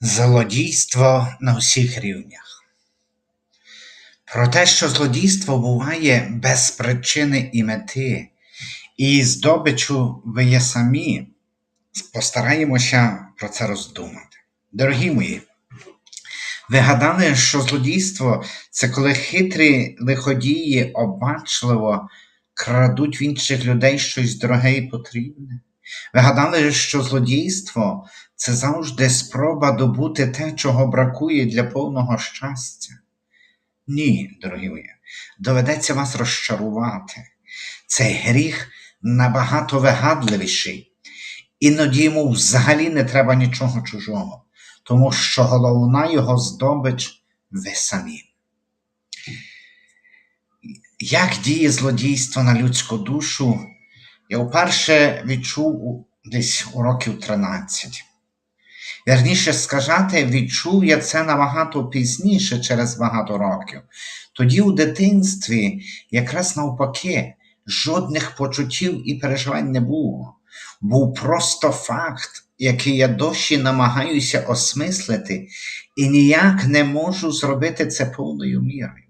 Злодійство на всіх рівнях. Про те, що злодійство буває без причини і мети, і здобичу ви є самі, постараємося про це роздумати. Дорогі мої, ви гадали, що злодійство це коли хитрі лиходії обачливо крадуть в інших людей щось дороге і потрібне? Ви гадали, що злодійство це завжди спроба добути те, чого бракує для повного щастя? Ні, дорогі мої, доведеться вас розчарувати. Цей гріх набагато вигадливіший. Іноді йому взагалі не треба нічого чужого, тому що головна його здобич ви самі. Як діє злодійство на людську душу, я вперше відчув десь у років 13. Вірніше сказати, відчув я це набагато пізніше, через багато років. Тоді у дитинстві, якраз навпаки, жодних почуттів і переживань не було. Був просто факт, який я досі намагаюся осмислити, і ніяк не можу зробити це повною мірою.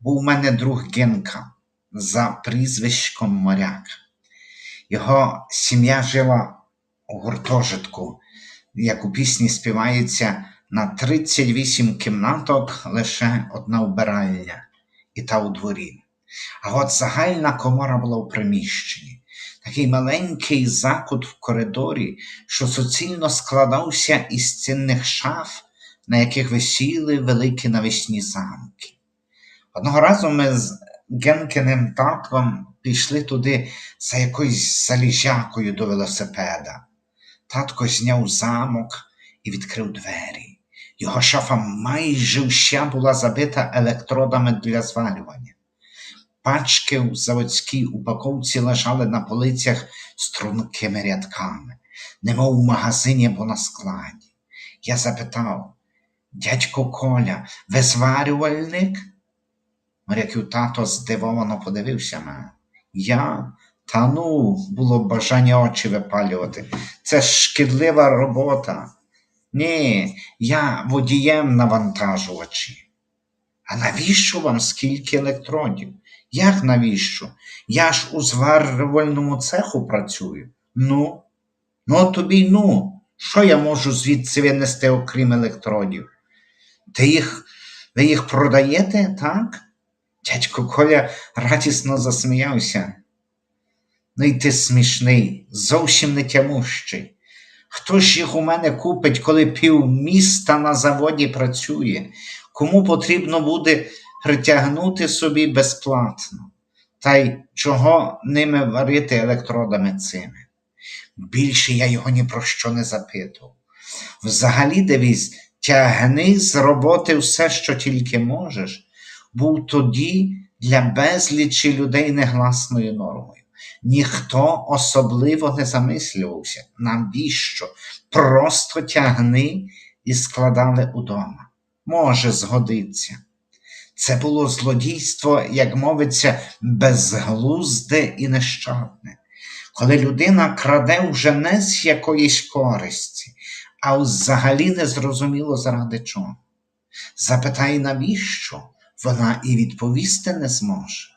Був у мене друг Генка за прізвиськом Моряк. Його сім'я жила у гуртожитку, як у пісні співається, на 38 кімнаток лише одна вбиральня, і та у дворі. А от загальна комора була в приміщенні. Такий маленький закут в коридорі, що суцільно складався із цінних шаф, на яких висіли великі навесні замки. Одного разу ми Генкиним татком пішли туди за якоюсь заліжакою до велосипеда. Татко зняв замок і відкрив двері. Його шафа майже вся була забита електродами для звалювання. Пачки в заводській упаковці лежали на полицях стрункими рядками, немов в магазині або на складі. Я запитав, дядько Коля, ви зварювальник? Моряків тато здивовано подивився мене. Я? Та ну, було б бажання очі випалювати. Це шкідлива робота. Ні, я водієм навантажувачі. А навіщо вам скільки електродів? Як навіщо? Я ж у зварювальному цеху працюю. Ну, ну тобі ну. Що я можу звідси винести, окрім електродів? Ти їх, ви їх продаєте, так? Дядько Коля радісно засміявся. Ну й ти смішний, зовсім не тямущий. Хто ж їх у мене купить, коли півміста на заводі працює? Кому потрібно буде притягнути собі безплатно? Та й чого ними варити електродами цими? Більше я його ні про що не запитував. Взагалі, дивись, тягни з роботи все, що тільки можеш, був тоді для безлічі людей негласною нормою. Ніхто особливо не замислювався, навіщо? Просто тягни і складали удома. Може, згодиться. Це було злодійство, як мовиться, безглузде і нещадне, коли людина краде вже не з якоїсь користі, а взагалі не зрозуміло заради чого. Запитай, навіщо, вона і відповісти не зможе.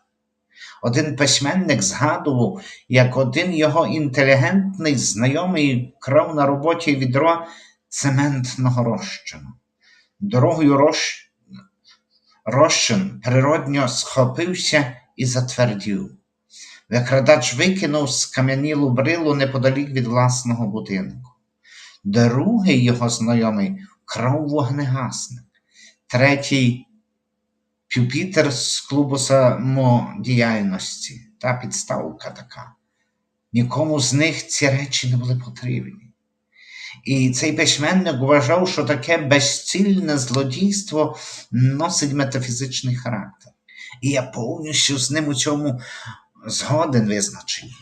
Один письменник згадував, як один його інтелігентний знайомий крав на роботі відро цементного розчину. Дорогою розч... розчин природньо схопився і затвердів. Викрадач викинув скам'янілу брилу неподалік від власного будинку. Другий його знайомий вкрав вогнегасник. Третій Пюпітер з клубу самодіяльності та підставка така. Нікому з них ці речі не були потрібні. І цей письменник вважав, що таке безцільне злодійство носить метафізичний характер. І я повністю з ним у цьому згоден визначений.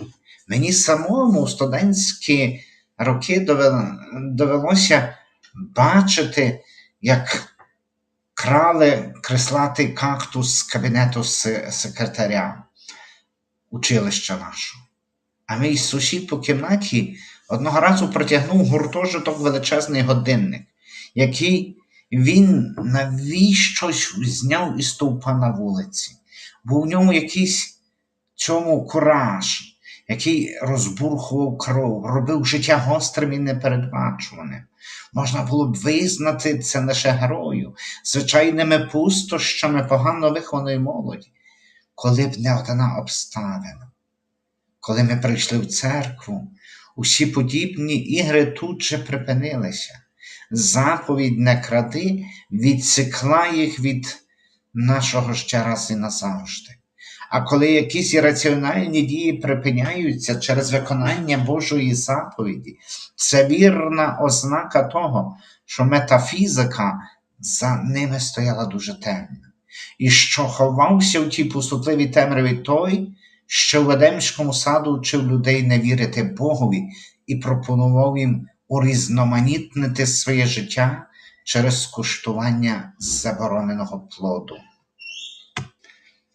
Мені самому в студентські роки довелося бачити, як крали креслатий кактус з кабінету секретаря училища нашого. А мій сусід по кімнаті одного разу протягнув гуртожиток величезний годинник, який він навіщось зняв із стовпа на вулиці. Був в ньому якийсь цьому кураж, який розбурхував кров, робив життя гострим і непередбачуваним. Можна було б визнати це лише герою, звичайними пустощами погано вихованої молоді, коли б не одна обставина. Коли ми прийшли в церкву, усі подібні ігри тут же припинилися. Заповідь не кради відсікла їх від нашого ще раз і назавжди. А коли якісь ірраціональні дії припиняються через виконання Божої заповіді, це вірна ознака того, що метафізика за ними стояла дуже темна, і що ховався в тій пустотливій темряві той, що в Едемському саду вчив людей не вірити Богові і пропонував їм урізноманітнити своє життя через скуштування забороненого плоду.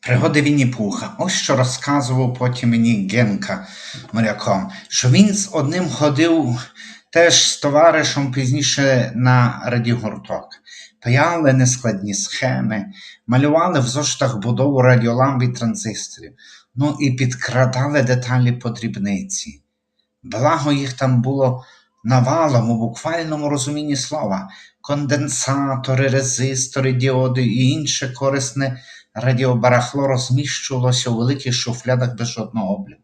Пригоди Вінні Пуха. Ось що розказував потім мені Генка моряком, що він з одним ходив теж з товаришем пізніше на радіогурток. Паяли нескладні схеми, малювали в зоштах будову радіоламп і транзисторів, ну і підкрадали деталі по дрібниці. Благо їх там було навалом у буквальному розумінні слова: конденсатори, резистори, діоди і інше корисне радіобарахло розміщувалося у великих шуфлядах без жодного обліку.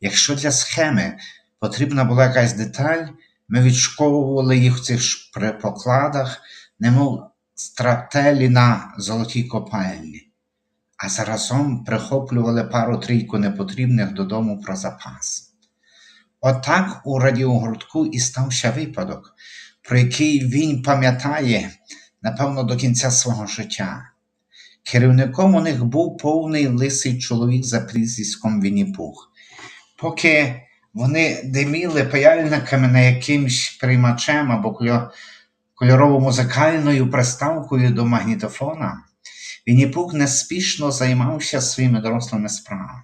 Якщо для схеми потрібна була якась деталь, ми відшковували їх в цих покладах, немов стрателі на золотій копальні, а заразом прихоплювали пару трійку непотрібних додому про запас. Отак у радіогуртку і стався випадок, про який він пам'ятає, напевно, до кінця свого життя. Керівником у них був повний лисий чоловік за прізвиськом Вінніпух. Поки вони диміли паяльниками на якимсь приймачем або кольорово-музикальною приставкою до магнітофона, Вінніпух неспішно займався своїми дорослими справами.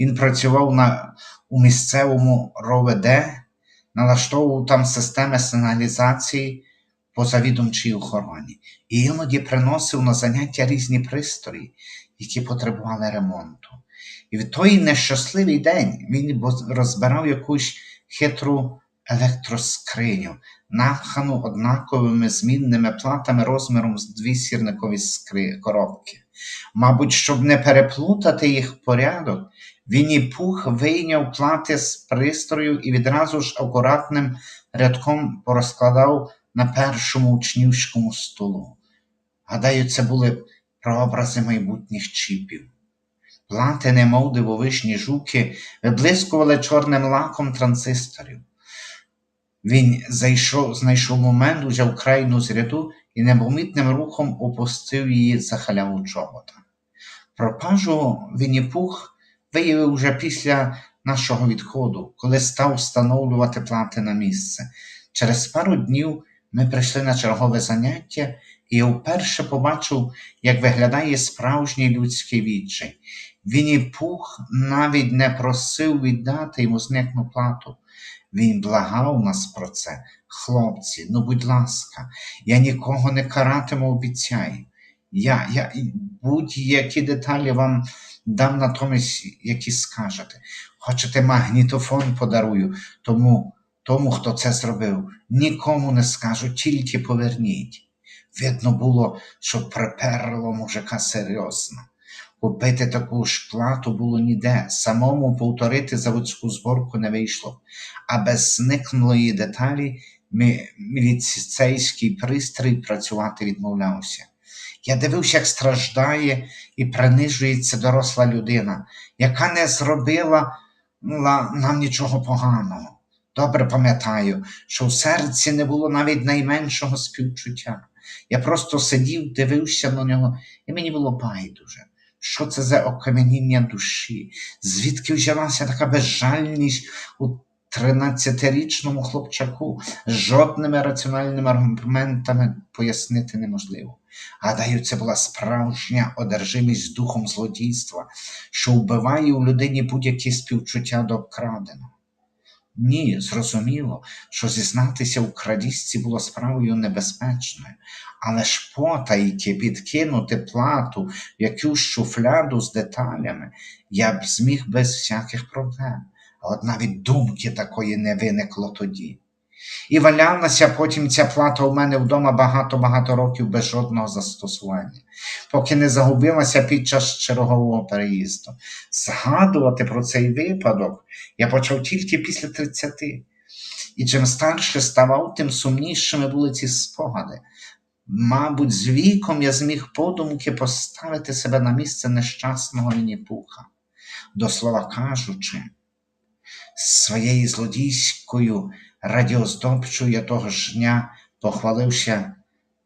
Він працював на, у місцевому РОВД, налаштовував там системи сигналізації по завідомчій охороні і іноді приносив на заняття різні пристрої, які потребували ремонту. І в той нещасливий день він розбирав якусь хитру електроскриню, напхану однаковими змінними платами розміром з дві сірникові скри... коробки. Мабуть, щоб не переплутати їх порядок, він і пух вийняв плати з пристрою і відразу ж акуратним рядком порозкладав на першому учнівському столу. Гадаю, це були прообрази майбутніх чіпів. Плати, немов дивовижні жуки, виблискували чорним лаком транзисторів. Він зайшов, знайшов момент, узяв крайну з ряду і непомітним рухом опустив її за халяву чобота. Пропажу Вінніпух виявив уже після нашого відходу, коли став встановлювати плати на місце. Через пару днів ми прийшли на чергове заняття, і я вперше побачив, як виглядає справжній людський відчай. Він і пух навіть не просив віддати йому зникну плату. Він благав нас про це. Хлопці, ну будь ласка, я нікого не каратиму, обіцяю. Я, я будь-які деталі вам дам натомість, які скажете. Хочете магнітофон подарую, тому тому, хто це зробив, нікому не скажу, тільки поверніть. Видно було, що приперло мужика серйозно. Купити таку ж плату було ніде, самому повторити заводську зборку не вийшло, а без зникнулої деталі міліцейський пристрій працювати відмовлявся. Я дивився, як страждає і принижується доросла людина, яка не зробила нам нічого поганого. Добре пам'ятаю, що в серці не було навіть найменшого співчуття. Я просто сидів, дивився на нього, і мені було байдуже. Що це за окам'яніння душі? Звідки взялася така безжальність у тринадцятирічному хлопчаку? Жодними раціональними аргументами пояснити неможливо. Гадаю, це була справжня одержимість духом злодійства, що вбиває у людині будь-які співчуття до краденого. Ні, зрозуміло, що зізнатися у крадіжці було справою небезпечною, але ж потайки підкинути плату в якусь шуфляду з деталями я б зміг без всяких проблем, от навіть думки такої не виникло тоді. І валялася потім ця плата у мене вдома багато-багато років без жодного застосування, поки не загубилася під час чергового переїзду. Згадувати про цей випадок я почав тільки після 30. І чим старше ставав, тим сумнішими були ці спогади. Мабуть, з віком я зміг подумки поставити себе на місце нещасного Вінні-Пуха. До слова кажучи, своєю злодійською радіоздобчою я того ж дня похвалився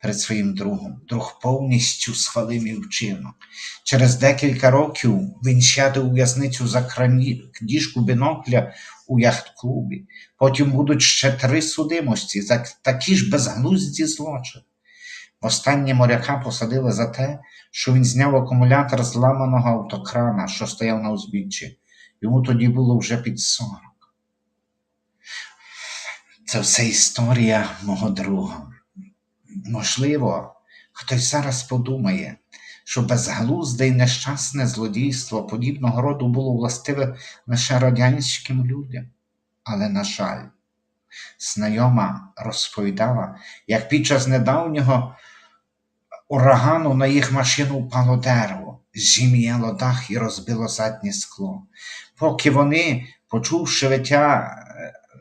перед своїм другом. Друг повністю схвалив мій вчинок. Через декілька років він сяде у в'язницю за крадіжку бінокля у яхт-клубі. Потім будуть ще три судимості за такі ж безглузді злочини. Востаннє моряка посадили за те, що він зняв акумулятор зламаного автокрана, що стояв на узбіччі. Йому тоді було вже під сорок. Це все історія мого друга. Можливо, хтось зараз подумає, що безглузде і нещасне злодійство подібного роду було властиве лише радянським людям. Але, на жаль, знайома розповідала, як під час недавнього урагану на їх машину впало дерево, зім'яло дах і розбило заднє скло. Поки вони, почувши виття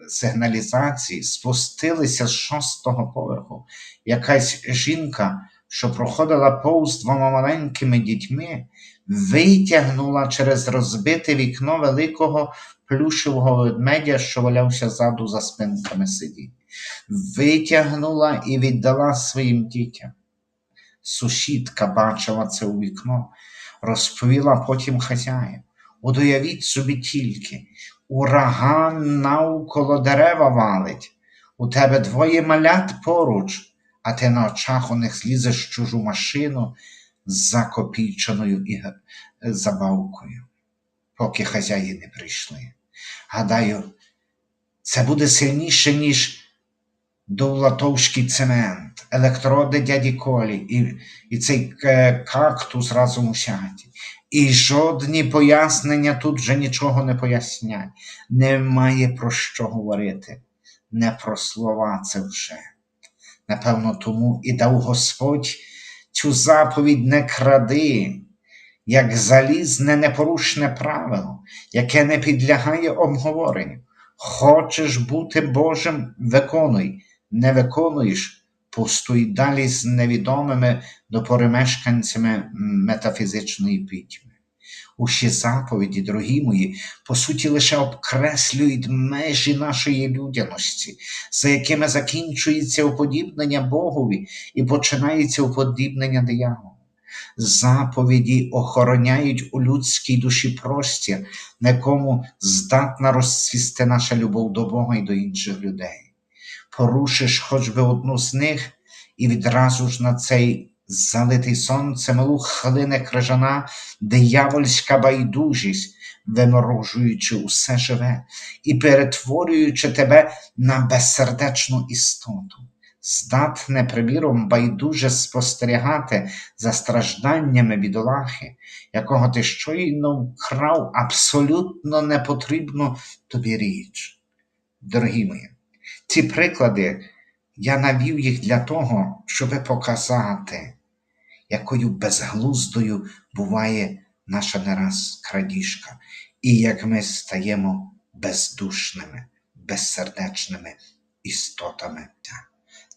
сигналізації, спустилися з шостого поверху. Якась жінка, що проходила повз двома маленькими дітьми, витягнула через розбите вікно великого плюшевого ведмедя, що валявся ззаду за спинками сидінь. Витягнула і віддала своїм дітям. Сусідка бачила це у вікно, розповіла потім хазяїн. От уявіть собі тільки, ураган навколо дерева валить, у тебе двоє малят поруч, а ти на очах у них злізеш чужу машину з закопійчаною і забавкою, поки хазяї не прийшли. Гадаю, це буде сильніше, ніж довлатовський цемент, електроди дяді Колі і і цей е, кактус разом усяті. І жодні пояснення тут вже нічого не пояснять. Немає про що говорити. Не про слова це вже. Напевно, тому і дав Господь цю заповідь не кради, як залізне непорушне правило, яке не підлягає обговоренню. Хочеш бути Божим, виконуй, не виконуєш, пустуй далі з невідомими доперемешканцями метафізичної пітьми. Усі заповіді, дорогі мої, по суті, лише обкреслюють межі нашої людяності, за якими закінчується уподібнення Богові і починається уподібнення дияволу. Заповіді охороняють у людській душі простір, на якому здатна розцвісти наша любов до Бога і до інших людей порушиш хоч би одну з них, і відразу ж на цей залитий сонцем луг хлине крижана диявольська байдужість, виморожуючи усе живе і перетворюючи тебе на безсердечну істоту. Здатне, приміром, байдуже спостерігати за стражданнями бідолахи, якого ти щойно вкрав абсолютно непотрібну тобі річ. Дорогі мої, ці приклади я навів їх для того, щоб показати, якою безглуздою буває наша нараз крадіжка, і як ми стаємо бездушними, безсердечними істотами.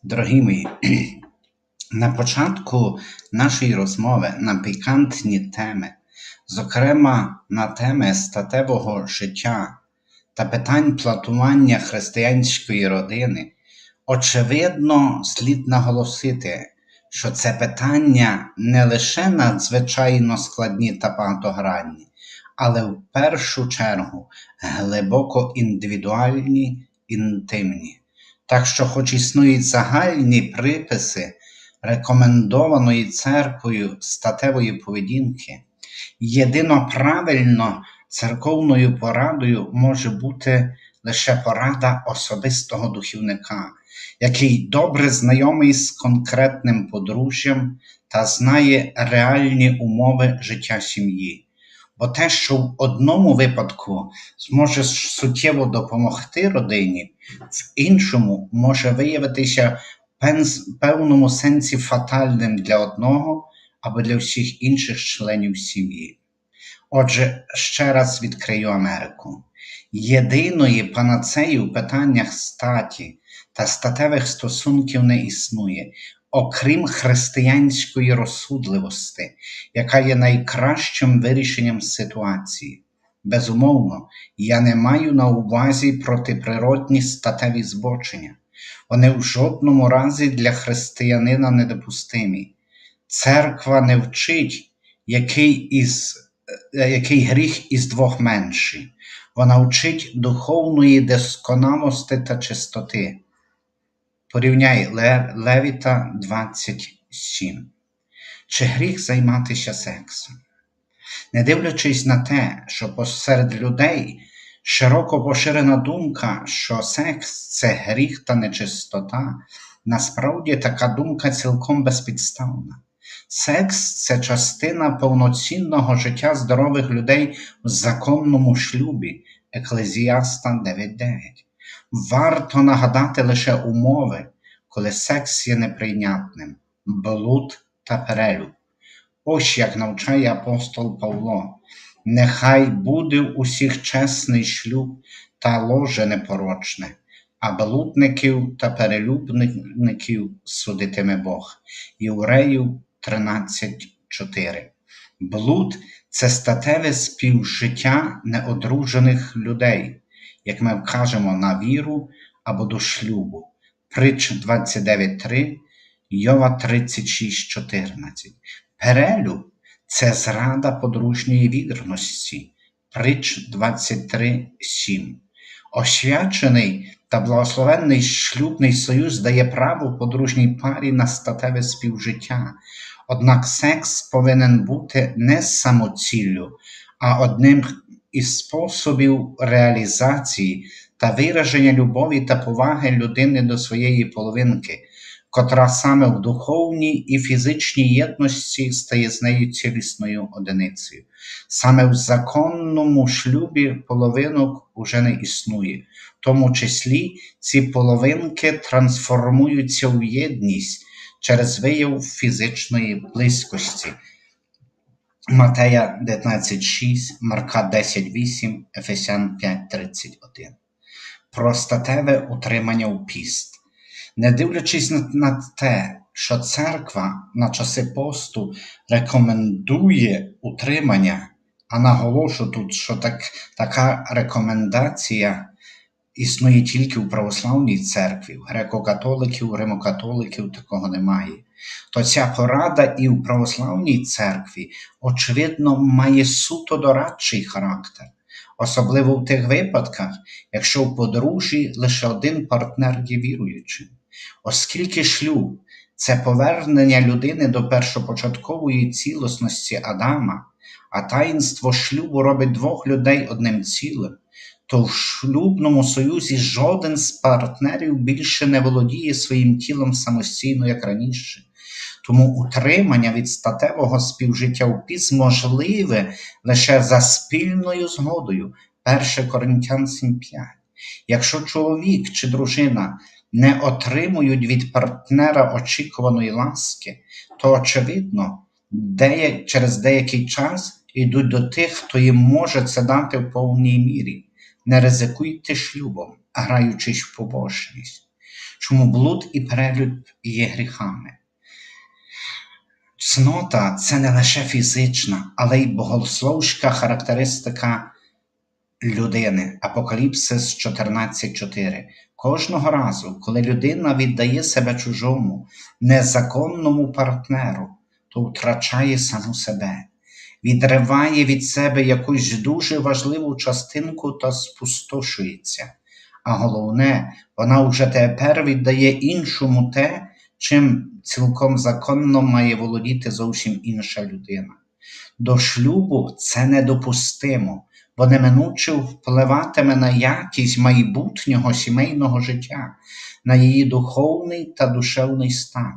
Дорогі мої, на початку нашої розмови на пікантні теми, зокрема на теми статевого життя та питань платування християнської родини, очевидно, слід наголосити, що це питання не лише надзвичайно складні та багатогранні, але в першу чергу глибоко індивідуальні, інтимні. Так що, хоч існують загальні приписи рекомендованої церквою статевої поведінки, єдино правильно церковною порадою може бути лише порада особистого духівника, який добре знайомий з конкретним подружжям та знає реальні умови життя сім'ї. Бо те, що в одному випадку зможе суттєво допомогти родині, в іншому може виявитися в певному сенсі фатальним для одного або для всіх інших членів сім'ї. Отже, ще раз відкрию Америку. Єдиної панацеї у питаннях статі та статевих стосунків не існує, окрім християнської розсудливості, яка є найкращим вирішенням ситуації. Безумовно, я не маю на увазі протиприродні статеві збочення. Вони в жодному разі для християнина недопустимі. Церква не вчить, який, із, який гріх із двох менший. Вона вчить духовної досконалості та чистоти. Порівняй Ле- Левіта 27. Чи гріх займатися сексом? Не дивлячись на те, що посеред людей широко поширена думка, що секс це гріх та нечистота, насправді така думка цілком безпідставна. Секс це частина повноцінного життя здорових людей в законному шлюбі Еклезіаста 9.9. Варто нагадати лише умови, коли секс є неприйнятним, блуд та перелюб. Ось як навчає апостол Павло. Нехай буде усіх чесний шлюб та ложе непорочне, а блудників та перелюбників судитиме Бог. Євреїв 13.4. Блуд це статеве співжиття неодружених людей, як ми вкажемо на віру або до шлюбу. Притч 29.3, Йова 36.14. Перелюб це зрада подружньої вірності. Притч 23.7. Освячений та благословенний шлюбний союз дає право подружній парі на статеве співжиття. Однак секс повинен бути не самоціллю, а одним із способів реалізації та вираження любові та поваги людини до своєї половинки, котра саме в духовній і фізичній єдності стає з нею цілісною одиницею. Саме в законному шлюбі половинок уже не існує. В тому числі ці половинки трансформуються в єдність через вияв фізичної близькості. Матея 19.6, Марка 10.8, Ефесян 5.31. Про статеве утримання у піст. Не дивлячись на, те, що церква на часи посту рекомендує утримання, а наголошу тут, що так, така рекомендація існує тільки у православній церкві, в греко-католиків, римокатоликів такого немає. То ця порада і в православній церкві, очевидно, має суто дорадчий характер, особливо в тих випадках, якщо в подружжі лише один партнер є віруючим. Оскільки шлюб це повернення людини до першопочаткової цілісності Адама, а таїнство шлюбу робить двох людей одним цілим, то в шлюбному союзі жоден з партнерів більше не володіє своїм тілом самостійно, як раніше. Тому утримання від статевого співжиття у піс можливе лише за спільною згодою. 1 Коринтян 7.5. Якщо чоловік чи дружина не отримують від партнера очікуваної ласки, то очевидно, дея- через деякий час йдуть до тих, хто їм може це дати в повній мірі. Не ризикуйте шлюбом, граючись в побожність. Чому блуд і перелюб є гріхами? Цнота це не лише фізична, але й богословська характеристика людини. Апокаліпсис 14.4. Кожного разу, коли людина віддає себе чужому, незаконному партнеру, то втрачає саму себе, відриває від себе якусь дуже важливу частинку та спустошується. А головне, вона вже тепер віддає іншому те, чим цілком законно має володіти зовсім інша людина. До шлюбу це недопустимо, бо неминуче впливатиме на якість майбутнього сімейного життя, на її духовний та душевний стан.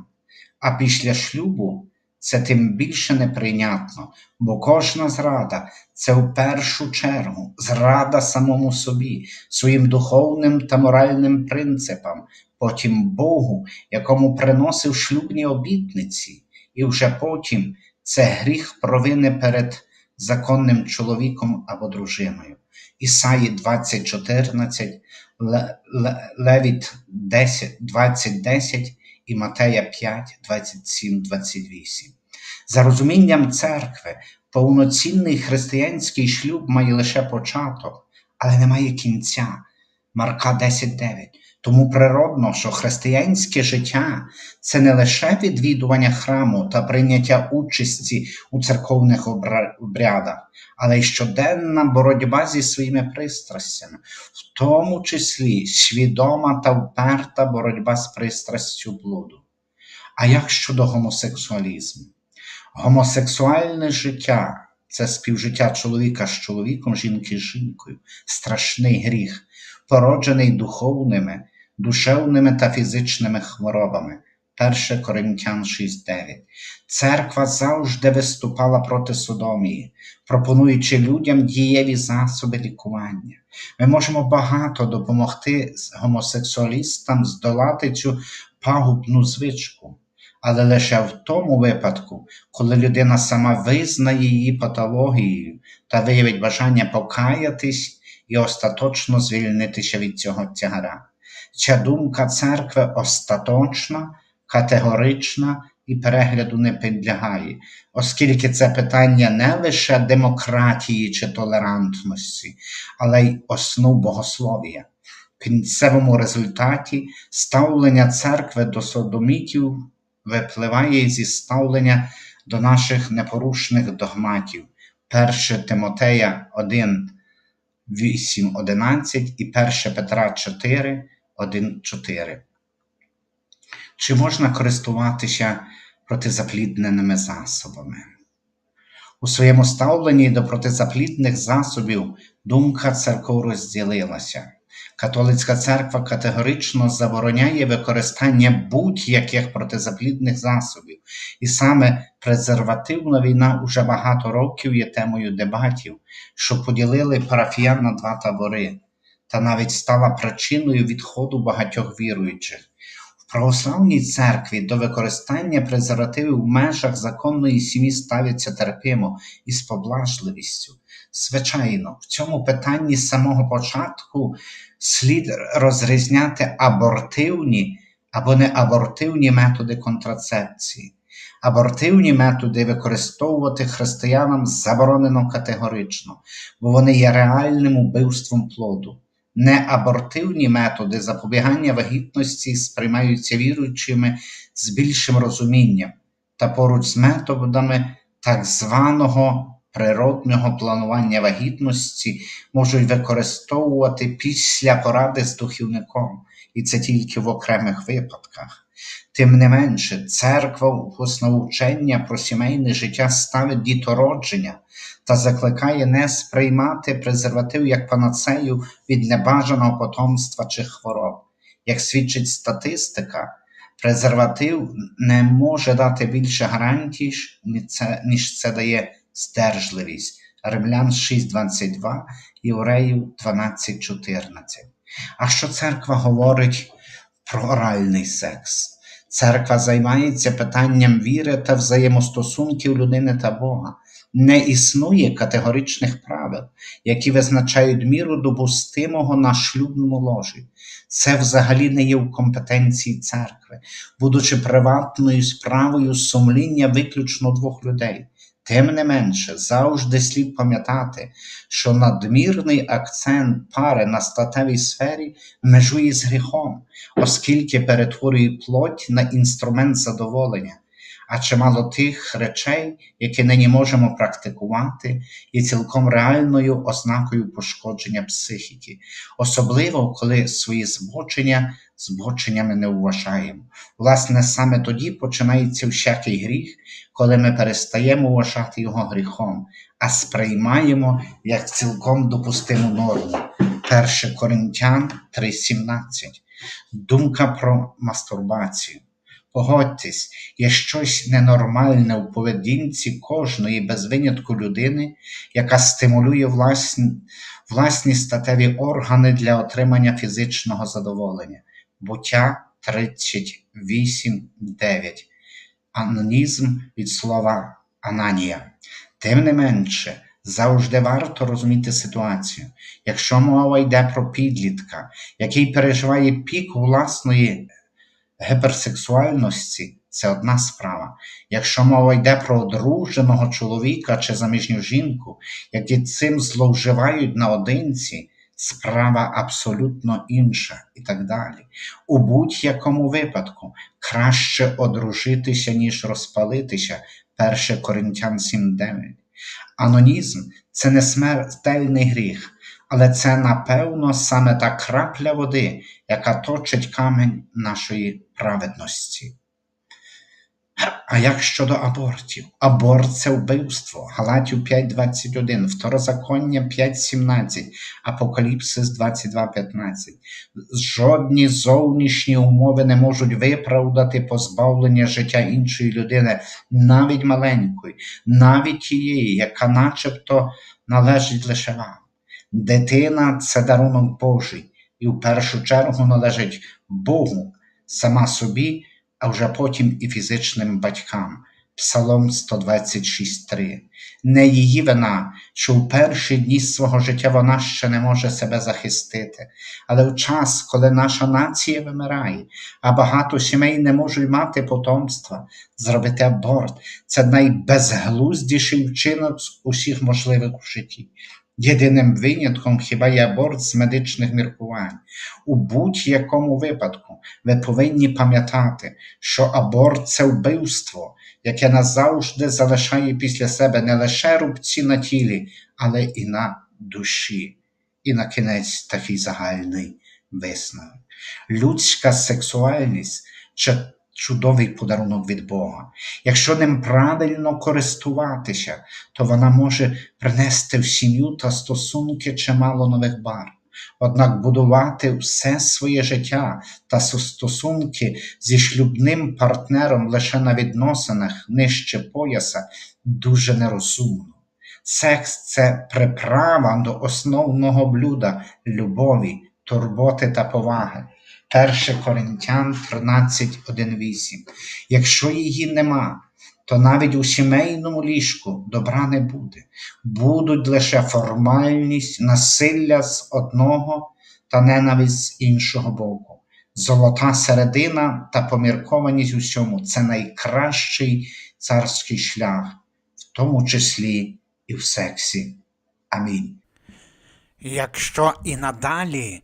А після шлюбу це тим більше неприйнятно, бо кожна зрада це в першу чергу зрада самому собі, своїм духовним та моральним принципам, потім Богу, якому приносив шлюбні обітниці, і вже потім це гріх провини перед законним чоловіком або дружиною. Ісаї 20.14, Ле- Ле- Левіт 10, 20.10 і Матея 5, 27, 28. За розумінням церкви, повноцінний християнський шлюб має лише початок, але не має кінця. Марка 10.9. Тому природно, що християнське життя це не лише відвідування храму та прийняття участі у церковних обрядах, але й щоденна боротьба зі своїми пристрастями, в тому числі свідома та вперта боротьба з пристрастю блуду. А як щодо гомосексуалізму? Гомосексуальне життя це співжиття чоловіка з чоловіком, жінки з жінкою, страшний гріх, породжений духовними, душевними та фізичними хворобами. 1 Коринтян 6.9. Церква завжди виступала проти содомії, пропонуючи людям дієві засоби лікування. Ми можемо багато допомогти гомосексуалістам здолати цю пагубну звичку, але лише в тому випадку, коли людина сама визнає її патологією та виявить бажання покаятись і остаточно звільнитися від цього тягара. Ця думка церкви остаточна, категорична і перегляду не підлягає, оскільки це питання не лише демократії чи толерантності, але й основ богослов'я. В кінцевому результаті ставлення церкви до содомітів випливає зі ставлення до наших непорушних догматів. 1 Тимотея 1, 8, 11 і 1 Петра 4, 1, 4. Чи можна користуватися протизаплідненими засобами? У своєму ставленні до протизаплідних засобів думка церков розділилася. Католицька церква категорично забороняє використання будь-яких протизаплідних засобів, і саме презервативна війна уже багато років є темою дебатів, що поділили парафіян на два табори, та навіть стала причиною відходу багатьох віруючих. В православній церкві до використання презервативів в межах законної сім'ї ставиться терпимо і з поблажливістю. Звичайно, в цьому питанні з самого початку слід розрізняти абортивні або неабортивні методи контрацепції. Абортивні методи використовувати християнам заборонено категорично, бо вони є реальним убивством плоду. Неабортивні методи запобігання вагітності сприймаються віруючими з більшим розумінням та поруч з методами так званого природнього планування вагітності можуть використовувати після поради з духівником, і це тільки в окремих випадках. Тим не менше, церква в основучення про сімейне життя ставить дітородження та закликає не сприймати презерватив як панацею від небажаного потомства чи хвороб. Як свідчить статистика, презерватив не може дати більше гарантій, ніж це дає здержливість. Римлян 6.22, Євреїв 12.14. А що церква говорить про оральний секс? Церква займається питанням віри та взаємостосунків людини та Бога. Не існує категоричних правил, які визначають міру допустимого на шлюбному ложі. Це взагалі не є в компетенції церкви, будучи приватною справою сумління виключно двох людей. Тим не менше, завжди слід пам'ятати, що надмірний акцент пари на статевій сфері межує з гріхом, оскільки перетворює плоть на інструмент задоволення, а чимало тих речей, які нині можемо практикувати, є цілком реальною ознакою пошкодження психіки, особливо коли свої збочення збоченнями не вважаємо. Власне, саме тоді починається всякий гріх, коли ми перестаємо вважати його гріхом, а сприймаємо як цілком допустиму норму. 1 Коринтян 3:17. Думка про мастурбацію. Погодьтесь, є щось ненормальне у поведінці кожної без винятку людини, яка стимулює власні, власні статеві органи для отримання фізичного задоволення. Буття 38.9. Анонізм від слова ананія. Тим не менше, завжди варто розуміти ситуацію. Якщо мова йде про підлітка, який переживає пік власної гіперсексуальності, це одна справа. Якщо мова йде про одруженого чоловіка чи заміжню жінку, які цим зловживають наодинці, справа абсолютно інша і так далі. У будь-якому випадку краще одружитися, ніж розпалитися. 1 Коринтян 7.9. Анонізм це не смертельний гріх, але це, напевно, саме та крапля води, яка точить камінь нашої праведності. А як щодо абортів? Аборт це вбивство. Галатів 5.21, Второзаконня 5.17, Апокаліпсис 22.15. Жодні зовнішні умови не можуть виправдати позбавлення життя іншої людини, навіть маленької, навіть тієї, яка начебто належить лише вам. Дитина це дарунок Божий, і в першу чергу належить Богу, сама собі а вже потім і фізичним батькам. Псалом 126.3. Не її вина, що в перші дні свого життя вона ще не може себе захистити, але в час, коли наша нація вимирає, а багато сімей не можуть мати потомства, зробити аборт це найбезглуздіший вчинок з усіх можливих у житті. Єдиним винятком хіба є аборт з медичних міркувань. У будь-якому випадку ви повинні пам'ятати, що аборт це вбивство, яке назавжди залишає після себе не лише рубці на тілі, але і на душі. І на кінець такий загальний висновок. Людська сексуальність це чудовий подарунок від Бога. Якщо ним правильно користуватися, то вона може принести в сім'ю та стосунки чимало нових барв. Однак будувати все своє життя та стосунки зі шлюбним партнером лише на відносинах нижче пояса дуже нерозумно. Секс це приправа до основного блюда любові, турботи та поваги. 1 Коринтян 13.1.8. Якщо її нема, то навіть у сімейному ліжку добра не буде. Будуть лише формальність, насилля з одного та ненависть з іншого боку. Золота середина та поміркованість у всьому це найкращий царський шлях, в тому числі і в сексі. Амінь. Якщо і надалі